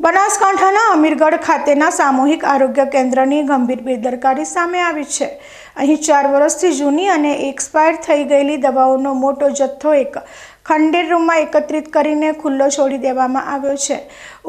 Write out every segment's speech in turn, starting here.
બનાસકાંઠાના અમીરગઢ ખાતેના સામૂહિક આરોગ્ય કેન્દ્રની ગંભીર બેદરકારી સામે આવી છે. અહીં ચાર વર્ષથી જૂની અને એક્સપાયર થઈ ગયેલી દવાઓનો મોટો જથ્થો એક ખંડેર રૂમમાં એકત્રિત કરીને ખુલ્લો છોડી દેવામાં આવ્યો છે.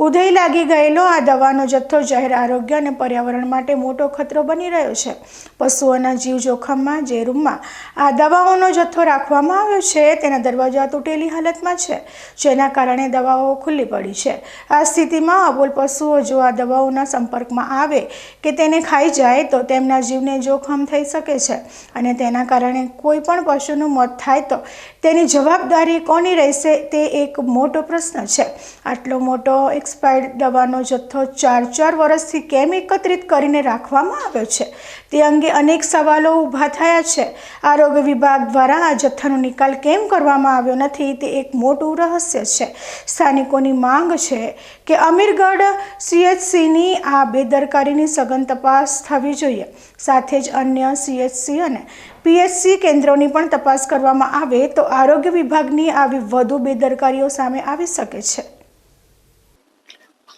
ઉધઈ લાગી ગયેલો આ દવાનો જથ્થો જાહેર આરોગ્ય અને પર્યાવરણ માટે મોટો ખતરો બની રહ્યો છે. પશુઓના જીવ જોખમમાં જે રૂમમાં આ દવાઓનો જથ્થો રાખવામાં આવ્યો છે તેના દરવાજા તૂટેલી હાલતમાં છે, જેના કારણે દવાઓ ખુલ્લી પડી છે. આ સ્થિતિમાં અબોલ પશુઓ જો આ દવાઓના સંપર્કમાં આવે કે તેને ખાઈ જાય તો તેમના જીવને જોખમ થઈ શકે છે અને તેના કારણે કોઈ પણ પશુનું મોત થાય તો તેની જવાબદારી કોની રહેશે તે એક મોટો પ્રશ્ન છે. આટલો મોટો એક્સપાયર્ડ દવાનો જથ્થો ચાર ચાર વર્ષથી કેમ એકત્રિત કરીને રાખવામાં આવ્યો છે? તે અંગે અનેક સવાલો ઊભા થયા છે. આરોગ્ય વિભાગ દ્વારા આ જથ્થાનો નિકાલ કેમ કરવામાં આવ્યો નથી તે એક મોટું રહસ્ય છે. સ્થાનિકોની માંગ છે કે અમીરગઢ સીએચસીની આ બેદરકારીની સઘન તપાસ થવી જોઈએ. સાથે જ અન્ય સીએચસી અને પીએચસી કેન્દ્રોની પણ તપાસ કરવામાં આવે તો આરોગ્ય વિભાગની આવી વધુ બેદરકારીઓ સામે આવી શકે છે.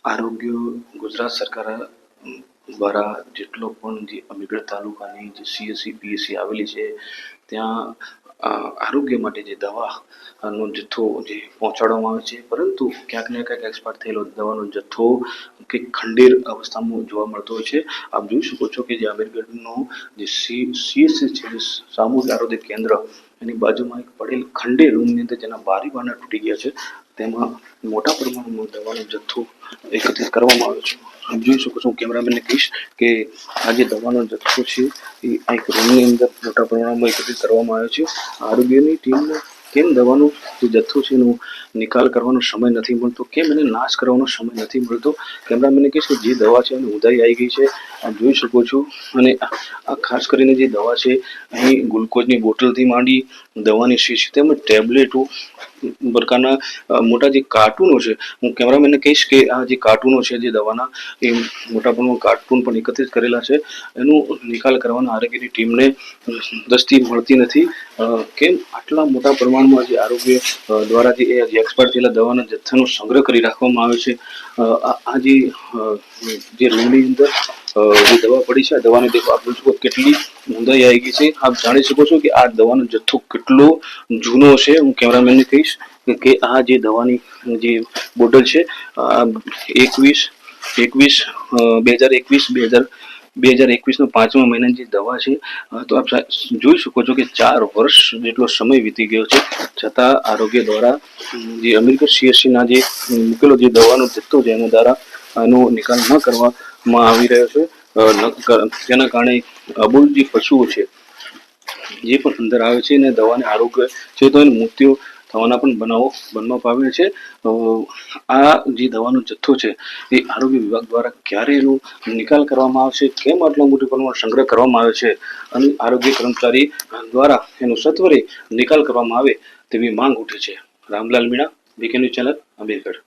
આરોગ્ય ગુજરાત સરકાર દ્વારા જેટલો પણ જે અમીગઢ તાલુકાની જે સીએસસી પીએસસી આવેલી છે, ત્યાં આરોગ્ય માટે જે દવાનો જથ્થો જે પહોંચાડવામાં આવે છે, પરંતુ ક્યાંક ને ક્યાંક એક્સપાયર થયેલો દવાનો જથ્થો કે ખંડેર અવસ્થામાં જોવા મળતો હોય છે. આપ જોઈ શકો છો કે જે આમીરગઢનો જે સી, સીએસસી છે સામૂહિક આરોગ્ય કેન્દ્ર, એની બાજુમાં એક પડેલ ખંડેર રૂમની અંદર જેના બારી બારણા તૂટી ગયા છે. તેમાં મોટા પ્રમાણમાં દવાનો જથ્થો એકત્રિત કરવામાં આવ્યો છે. આપ જોઈ શકો છો, હું કેમેરામેનને કહીશ કે આ જે દવાનો જથ્થો છે, એ આ એક રૂમની અંદર મોટા પ્રમાણમાં એકત્રિત કરવામાં આવ્યો છે. આરોગ્યની ટીમને કેમ દવાનો જે જથ્થો છે, એનો નિકાલ કરવાનો સમય નથી મળતો, કેમ એને નાશ કરવાનો સમય નથી મળતો? કેમેરામેને કહીશ કે જે દવા છે, એને ઉધારી આવી ગઈ છે. આપ જોઈ શકો છો. અને આ આ ખાસ કરીને જે દવા છે, અહીં ગ્લુકોઝની બોટલથી માંડી દવાની શીશી તેમજ ટેબ્લેટો પ્રકારના મોટા જે કાર્ટૂનો છે, હું કેમેરામેનને કહીશ કે આ જે કાર્ટૂનો છે, જે દવાના, એ મોટા પ્રમાણમાં કાર્ટૂન પણ એકત્રિત કરેલા છે, એનો નિકાલ કરવાના આરોગ્યની ટીમને દસ્તી મળતી નથી કેમ આટલા મોટા પ્રમાણમાં જે આરોગ્ય દ્વારા જે એક્સપાયર થયેલા દવાના જથ્થાનો સંગ્રહ કરી રાખવામાં આવે છે આ જે રૂમની અંદર જે દવા પડી છે, આ દવાની દેખો આપ જોઈ કેટલી ઊંધાઈ આવી ગઈ છે. આપ જાણી શકો છો કે આ દવાનો જથ્થો કેટલો જૂનો છે. હું કેમેરામેનને કહીશ કે- આ જે દવાની જે બોટલ છે એકવીસ એકવીસ બે હજાર એકવીસ, બે હજાર બે હજાર એકવીસનો પાંચમા મહિનાની જે દવા છે તો આપ જોઈ શકો છો કે ચાર વર્ષ જેટલો સમય વીતી ગયો છે. છતાં આરોગ્ય દ્વારા જે અમેરિકન સીએસસીના જે મૂકેલો જે દવાનો જથ્થો છે, એના દ્વારા આનો નિકાલ ન કરવામાં આવી રહ્યો છે. તેના કારણે અબુલ જે પશુઓ છે, જે પણ અંદર આવે છે અને દવાને આરોગ્ય છે તો એનું મૃત્યુ થવાના પણ બનાવો, બનવા પામે છે. આ જે દવાનો જથ્થો છે, એ આરોગ્ય વિભાગ દ્વારા ક્યારે એનો નિકાલ કરવામાં આવશે, કેમ આટલો મોટી પ્રમાણમાં સંગ્રહ કરવામાં આવે છે અને આરોગ્ય કર્મચારી દ્વારા એનો સત્વરે નિકાલ કરવામાં આવે તેવી માંગ ઉઠી છે. Ramlal Meena, BK news channel Amirgadh